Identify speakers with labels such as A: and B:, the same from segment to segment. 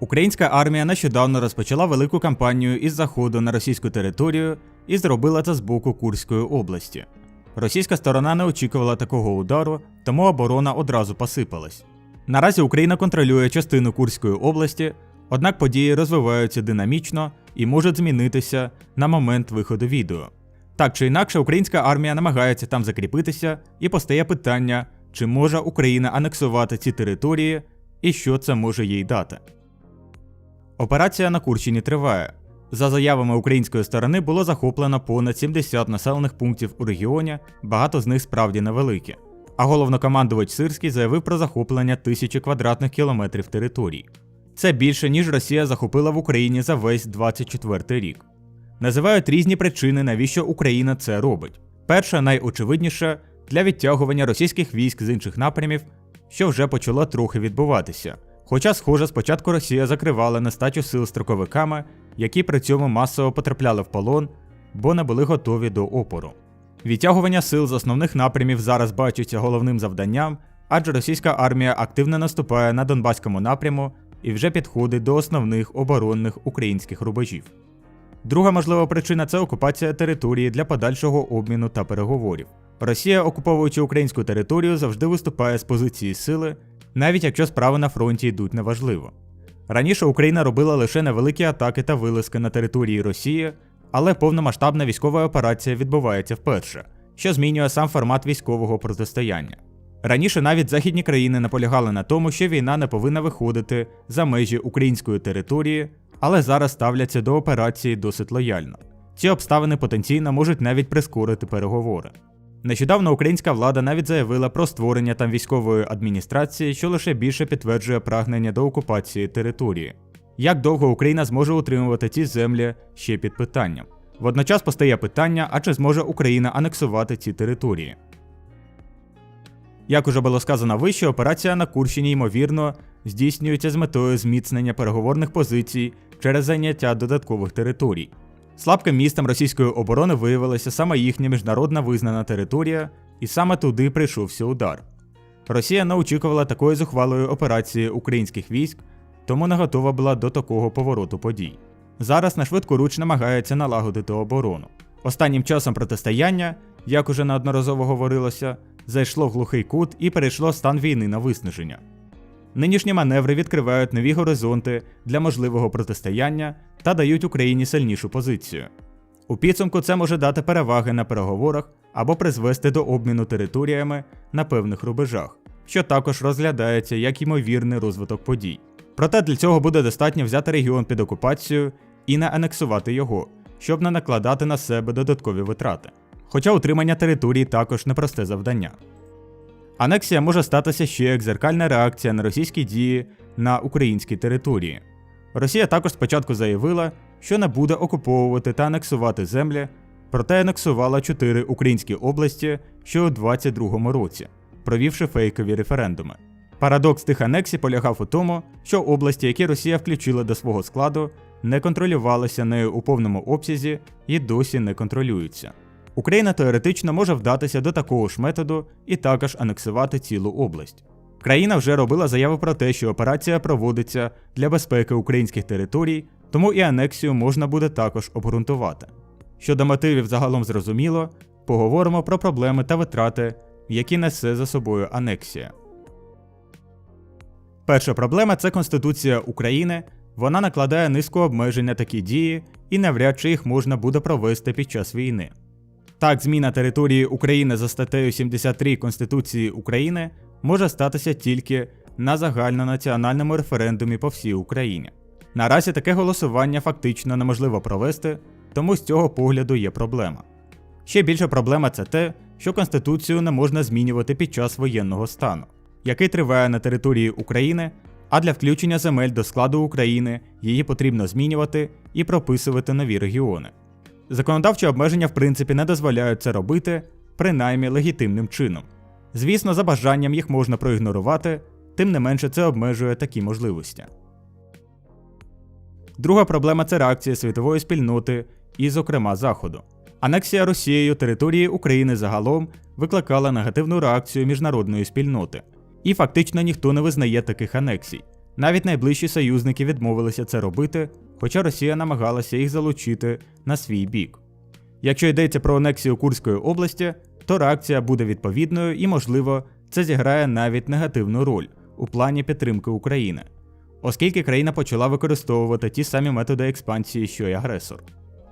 A: Українська армія нещодавно розпочала велику кампанію із заходу на російську територію і зробила це з боку Курської області. Російська сторона не очікувала такого удару, тому оборона одразу посипалась. Наразі Україна контролює частину Курської області, однак події розвиваються динамічно і можуть змінитися на момент виходу відео. Так чи інакше, українська армія намагається там закріпитися, і постає питання, чи може Україна анексувати ці території і що це може їй дати. Операція на Курщині триває. За заявами української сторони було захоплено понад 70 населених пунктів у регіоні, багато з них справді невеликі. А головнокомандувач Сирський заявив про захоплення тисячі квадратних кілометрів територій. Це більше, ніж Росія захопила в Україні за весь 24 рік. Називають різні причини, навіщо Україна це робить. Перша, найочевидніша, для відтягування російських військ з інших напрямів, що вже почало трохи відбуватися. Хоча, схоже, спочатку Росія закривала нестачу сил строковиками, які при цьому масово потрапляли в полон, бо не були готові до опору. Відтягування сил з основних напрямів зараз бачиться головним завданням, адже російська армія активно наступає на Донбаському напряму і вже підходить до основних оборонних українських рубежів. Друга можлива причина це окупація території для подальшого обміну та переговорів. Росія, окуповуючи українську територію, завжди виступає з позиції сили, навіть якщо справи на фронті йдуть неважливо. Раніше Україна робила лише невеликі атаки та вилазки на території Росії, але повномасштабна військова операція відбувається вперше, що змінює сам формат військового протистояння. Раніше навіть західні країни наполягали на тому, що війна не повинна виходити за межі української території, але зараз ставляться до операції досить лояльно. Ці обставини потенційно можуть навіть прискорити переговори. Нещодавно українська влада навіть заявила про створення там військової адміністрації, що лише більше підтверджує прагнення до окупації території. Як довго Україна зможе утримувати ці землі ще під питанням? Водночас постає питання, а чи зможе Україна анексувати ці території? Як уже було сказано вище, операція на Курщині, ймовірно, здійснюється з метою зміцнення переговорних позицій через зайняття додаткових територій. Слабким містом російської оборони виявилася саме їхня міжнародна визнана територія, і саме туди прийшовся удар. Росія не очікувала такої зухвалої операції українських військ, тому не готова була до такого повороту подій. Зараз на швидкоруч намагається налагодити оборону. Останнім часом протистояння, як уже неодноразово говорилося, зайшло в глухий кут і перейшло стан війни на виснаження. Нинішні маневри відкривають нові горизонти для можливого протистояння та дають Україні сильнішу позицію. У підсумку це може дати переваги на переговорах або призвести до обміну територіями на певних рубежах, що також розглядається як ймовірний розвиток подій. Проте для цього буде достатньо взяти регіон під окупацію і не анексувати його, щоб не накладати на себе додаткові витрати. Хоча утримання території також непросте завдання. Анексія може статися ще як зеркальна реакція на російські дії на українській території. Росія також спочатку заявила, що не буде окуповувати та анексувати землі, проте анексувала чотири українські області ще у 22-му році, провівши фейкові референдуми. Парадокс тих анексій полягав у тому, що області, які Росія включила до свого складу, не контролювалися нею у повному обсязі і досі не контролюються. Україна теоретично може вдатися до такого ж методу і також анексувати цілу область. Країна вже робила заяву про те, що операція проводиться для безпеки українських територій, тому і анексію можна буде також обґрунтувати. Щодо мотивів загалом зрозуміло, поговоримо про проблеми та витрати, які несе за собою анексія. Перша проблема це Конституція України. Вона накладає низку обмежень на такі дії, і навряд чи їх можна буде провести під час війни. Так, зміна території України за статтею 73 Конституції України може статися тільки на загальнонаціональному референдумі по всій Україні. Наразі таке голосування фактично неможливо провести, тому з цього погляду є проблема. Ще більша проблема це те, що Конституцію не можна змінювати під час воєнного стану, який триває на території України, а для включення земель до складу України її потрібно змінювати і прописувати нові регіони. Законодавчі обмеження в принципі не дозволяють це робити, принаймні легітимним чином. Звісно, за бажанням їх можна проігнорувати, тим не менше це обмежує такі можливості. Друга проблема це реакція світової спільноти і, зокрема, Заходу. Анексія Росією території України загалом викликала негативну реакцію міжнародної спільноти, і фактично ніхто не визнає таких анексій. Навіть найближчі союзники відмовилися це робити, хоча Росія намагалася їх залучити на свій бік. Якщо йдеться про анексію Курської області, то реакція буде відповідною і, можливо, це зіграє навіть негативну роль у плані підтримки України, оскільки країна почала використовувати ті самі методи експансії, що й агресор.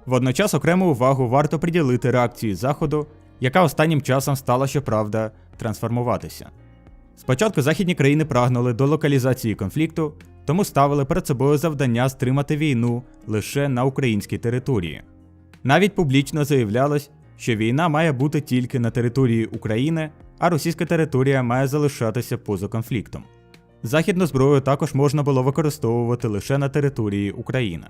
A: Водночас окрему увагу варто приділити реакції Заходу, яка останнім часом стала, щоправда, трансформуватися. Спочатку західні країни прагнули до локалізації конфлікту, тому ставили перед собою завдання стримати війну лише на українській території. Навіть публічно заявлялось, що війна має бути тільки на території України, а російська територія має залишатися поза конфліктом. Західну зброю також можна було використовувати лише на території України.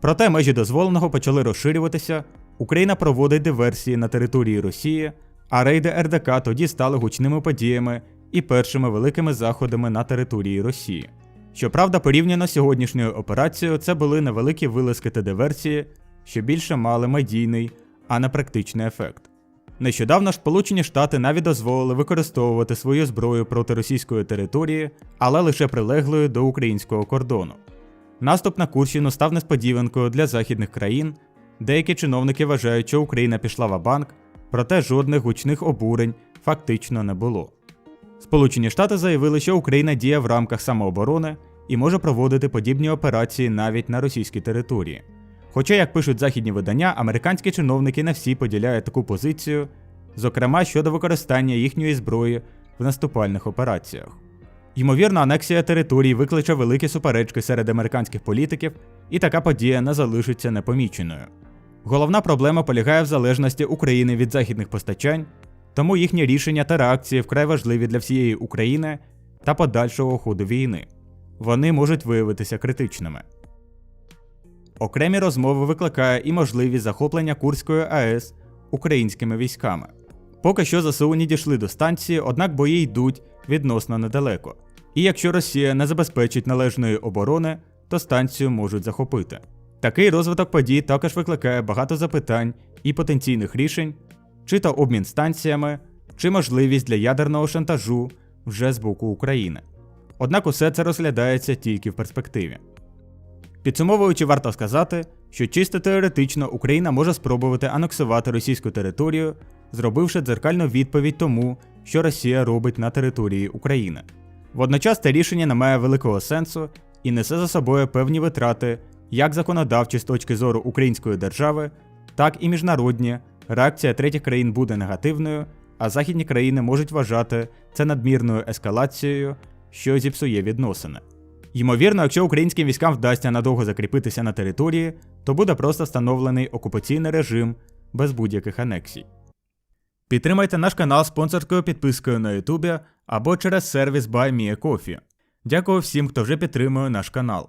A: Проте межі дозволеного почали розширюватися, Україна проводить диверсії на території Росії, а рейди РДК тоді стали гучними подіями і першими великими заходами на території Росії. Щоправда, порівняно з сьогоднішньою операцією, це були невеликі вилазки та диверсії, що більше мали медійний, а не практичний ефект. Нещодавно ж Сполучені Штати навіть дозволили використовувати свою зброю проти російської території, але лише прилеглою до українського кордону. Наступ на Курщину став несподіванкою для західних країн. Деякі чиновники вважають, що Україна пішла в банк, проте жодних гучних обурень фактично не було. Сполучені Штати заявили, що Україна діє в рамках самооборони і може проводити подібні операції навіть на російській території. Хоча, як пишуть західні видання, американські чиновники не всі поділяють таку позицію, зокрема щодо використання їхньої зброї в наступальних операціях. Ймовірно, анексія території викличе великі суперечки серед американських політиків, і така подія не залишиться непоміченою. Головна проблема полягає в залежності України від західних постачань, тому їхні рішення та реакції вкрай важливі для всієї України та подальшого ходу війни. Вони можуть виявитися критичними. Окремі розмови викликає і можливість захоплення Курської АЕС українськими військами. Поки що ЗСУ не дійшли до станції, однак бої йдуть відносно недалеко. І якщо Росія не забезпечить належної оборони, то станцію можуть захопити. Такий розвиток подій також викликає багато запитань і потенційних рішень, чи то обмін станціями, чи можливість для ядерного шантажу вже з боку України. Однак усе це розглядається тільки в перспективі. Підсумовуючи, варто сказати, що чисто теоретично Україна може спробувати анексувати російську територію, зробивши дзеркальну відповідь тому, що Росія робить на території України. Водночас це рішення не має великого сенсу і несе за собою певні витрати, як законодавчі з точки зору української держави, так і міжнародні. Реакція третіх країн буде негативною, а західні країни можуть вважати це надмірною ескалацією, що зіпсує відносини. Ймовірно, якщо українським військам вдасться надовго закріпитися на території, то буде просто встановлений окупаційний режим без будь-яких анексій. Підтримайте наш канал спонсорською підпискою на YouTube або через сервіс BuyMeACoffee. Дякую всім, хто вже підтримує наш канал.